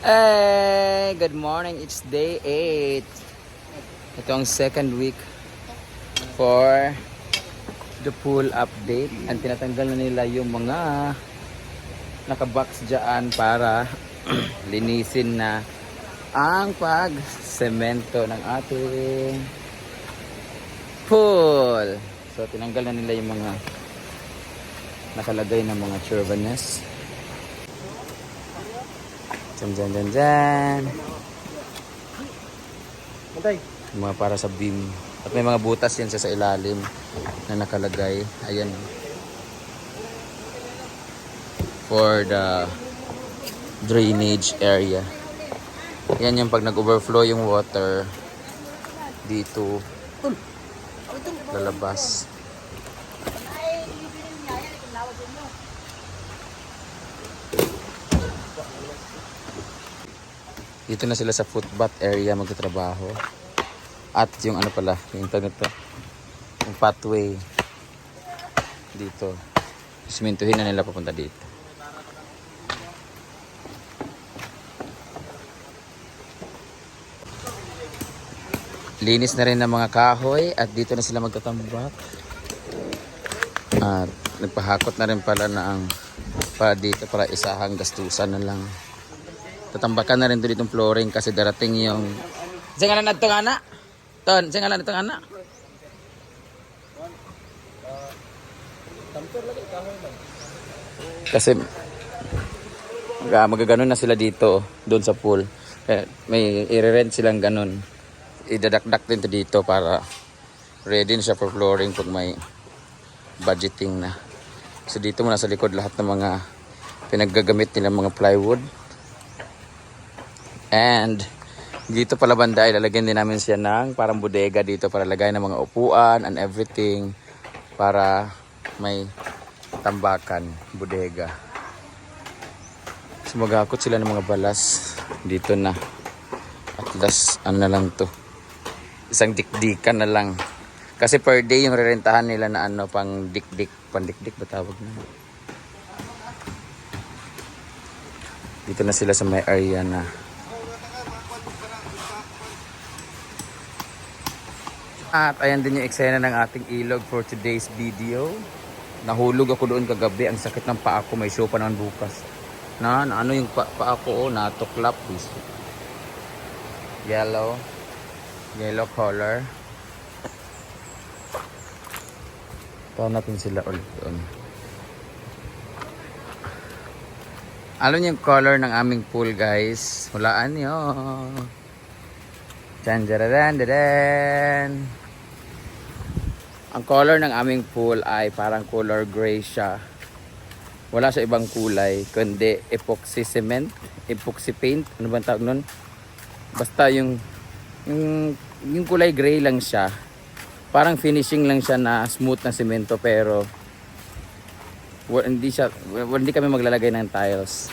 Hey, good morning. It's day 8. Ito ang second week for the pool update. Ang tinatanggal na nila yung mga nakabox dyan para linisin na ang pag-semento ng ating pool. So, tinanggal na nila yung mga nakalagay na mga churvanes. Dyan, dyan, dyan, dyan. Yung Mga para sa beam. At may mga butas yan siya sa ilalim na nakalagay. Ayan. For the drainage area. Yan yung pag nag-overflow yung water dito lalabas. Dito na sila sa footbath area magtatrabaho. At yung ano pala, yung tawag nito, yung pathway dito. Simintuhin na nila papunta dito. Linis na rin ng mga kahoy at dito na sila magtatambak. At nagpahakot na rin pala na ang para dito para isahang gastusan na lang. Tatambakan na rin doon itong flooring kasi darating yung... Sa ngalan na ito nga na? Ton, sa ngalan na ito nga na? Kasi mag magaganon na sila dito doon sa pool. Kaya may i-rent silang ganon. Idadakdak din to dito para ready na siya for flooring pag may budgeting na. So dito muna sa likod lahat ng mga pinaggagamit nila mga plywood. And dito pala banda ay lalagyan din namin siya ng parang bodega dito para lagay ng mga upuan and everything para may tambakan, bodega. So magakot sila ng mga balas dito na. At last, ano na lang to. Isang dikdikan na lang. Kasi per day yung rerentahan nila na ano pang dikdik, pang dikdik ba tawag na? Dito na sila sa may area na At ayan din yung eksena ng ating ilog for today's video. Nahulog ako doon kagabi. Ang sakit ng paa ko. May show pa naman bukas. Na, na ano yung pa paa ko? Oh, natuklap. Yellow. Yellow color. Tawa natin sila ulit doon. Alam niyo yung color ng aming pool guys. Hulaan niyo. Dyan, dyan, dyan, Ang color ng aming pool ay parang color gray siya. Wala sa ibang kulay, kundi epoxy cement, epoxy paint, ano bang tawag nun? Basta yung, yung, yung kulay gray lang siya. Parang finishing lang siya na smooth na semento pero wa- hindi siya wa- hindi kami maglalagay ng tiles.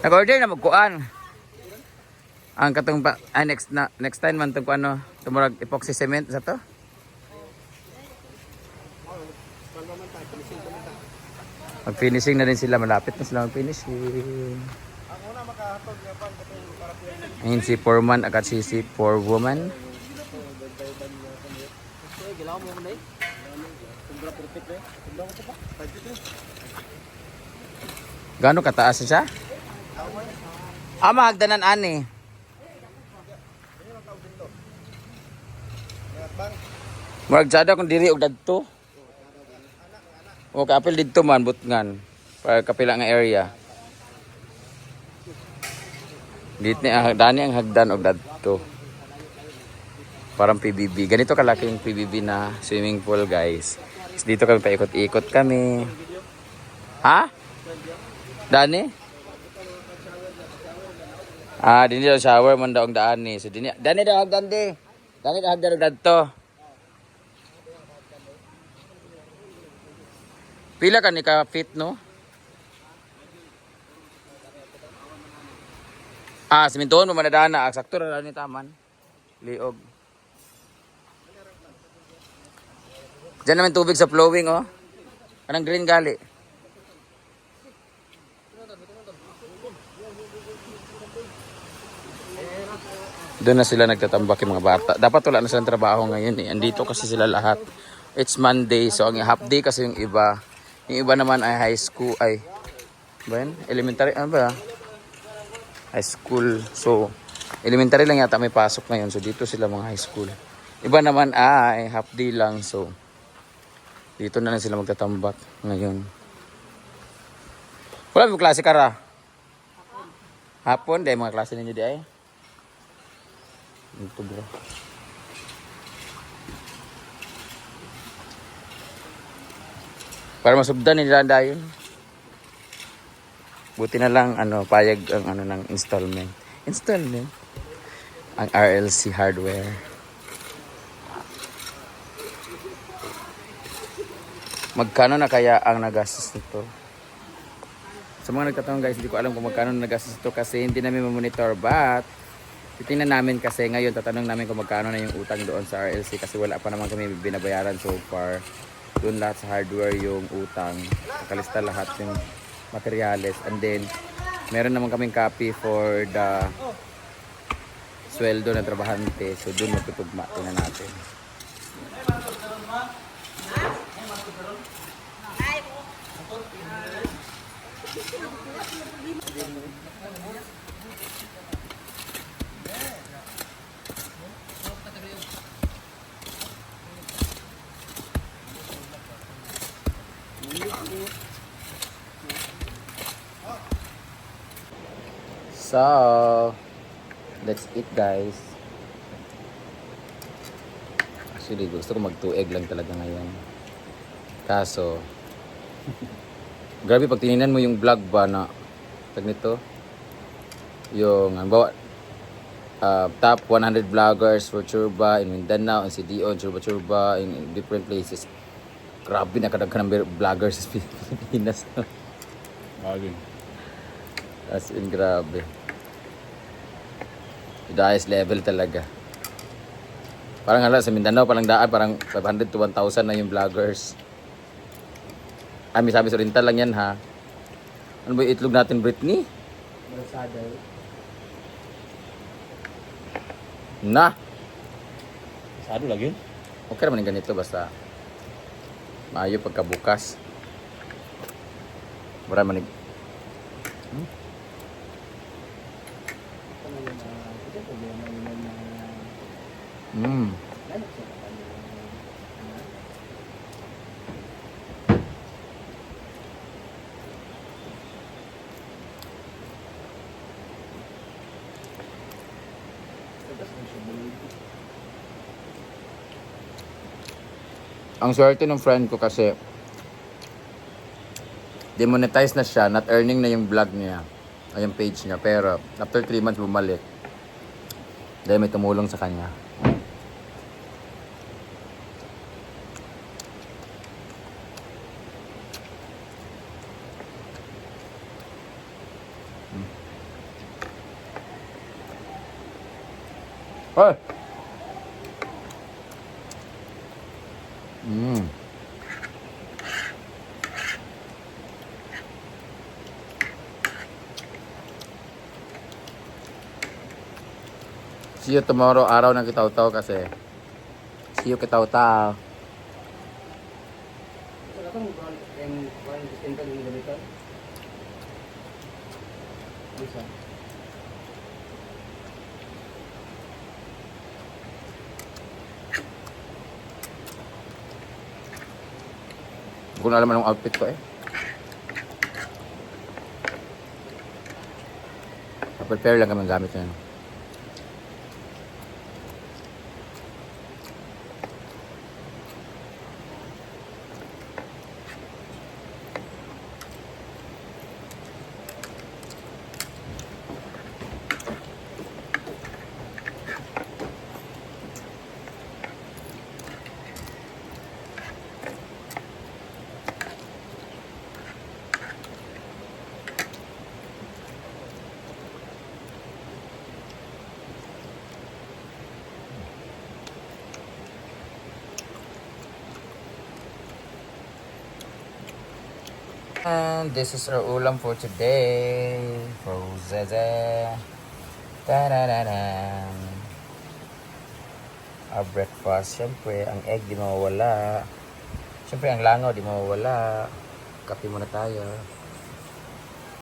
Nag-order na magkuan. Ang katong pa ay next na next time man tong ano tumurag epoxy cement sa to. Mag finishing na rin sila malapit na sila mag finishing. Ayun si foreman at si si forewoman. Gaano kataas siya? Ah, mahagdanan ani. Murag jada kung diri og dadto. O kapil didto man butngan. Para kapila nga area. Dito ang dani ang hagdan og dadto. Parang PBB. Ganito kalaki yung PBB na swimming pool, guys. Dito kami paikot-ikot kami. Ha? Dani? Ah, dini daw shower man daw ang daan ni. So dini dani daw hagdan di. Dani daw hagdan dadto. Pila ka ni ka fit no? Ah, simintuhon mo manadana. Ah, Sakto ra ni taman. Liog. Diyan naman tubig sa flowing oh. Anong green gali? Doon na sila nagtatambak yung mga bata. Dapat wala na silang trabaho ngayon eh. Andito kasi sila lahat. It's Monday, so ang half day kasi yung iba. Yung iba naman ay high school, ay, ba yun? Elementary, ano ba? High school. So, elementary lang yata may pasok ngayon. So, dito sila mga high school. Iba naman ay half day lang. So, dito na lang sila magtatambak ngayon. Wala mo klase kara? Hapon, dahil mga klase ninyo di ay. Ito bro. Para masubdan nila dayon. Buti na lang ano payag ang ano ng installment. Installment ang RLC hardware. Magkano na kaya ang nagastos nito? Sa mga nagtatanong guys, hindi ko alam kung magkano na nagastos ito kasi hindi namin mamonitor but titingnan namin kasi ngayon tatanong namin kung magkano na yung utang doon sa RLC kasi wala pa naman kami binabayaran so far. Doon lahat sa hardware yung utang. Nakalista lahat yung materials and then meron naman kaming copy for the sweldo ng trabahante so doon magtutugma tingnan natin. So, that's it guys. Actually, gusto ko mag-2 egg lang talaga ngayon. Kaso, grabe pag tinignan mo yung vlog ba na tag nito, yung, ang bawa, uh, top 100 vloggers for Churba in Mindanao, in CDO, in Churba Churba, in, in different places. Grabe, nakadaghan ng vloggers sa Pilipinas. Bagay. As in, grabe. The highest level talaga. Parang hala, sa Mindanao, palang daan, parang 500 to 1,000 na yung vloggers. Ah, may sabi sa Oriental lang yan ha. Ano ba itlog natin, Britney? Na! Sado lagi? Okay naman yung ganito, basta maayo pagkabukas. Mura manig. Mm. Ang swerte ng friend ko kasi demonetize na siya, not earning na yung vlog niya, ay yung page niya. Pero after 3 months bumalik. Dahil may tumulong sa kanya. Hmm. Hoy! Mm. See you tomorrow, araw ng kitaw-taw kasi. See you kitaw-taw. Hindi ko na alam anong outfit ko eh. Prepare lang kami gamit niya. And this is our ulam for today. Rosette. Ta-da-da-dan. Our breakfast, syempre, ang egg di mawawala. Syempre, ang langaw di mawawala. Kape muna tayo.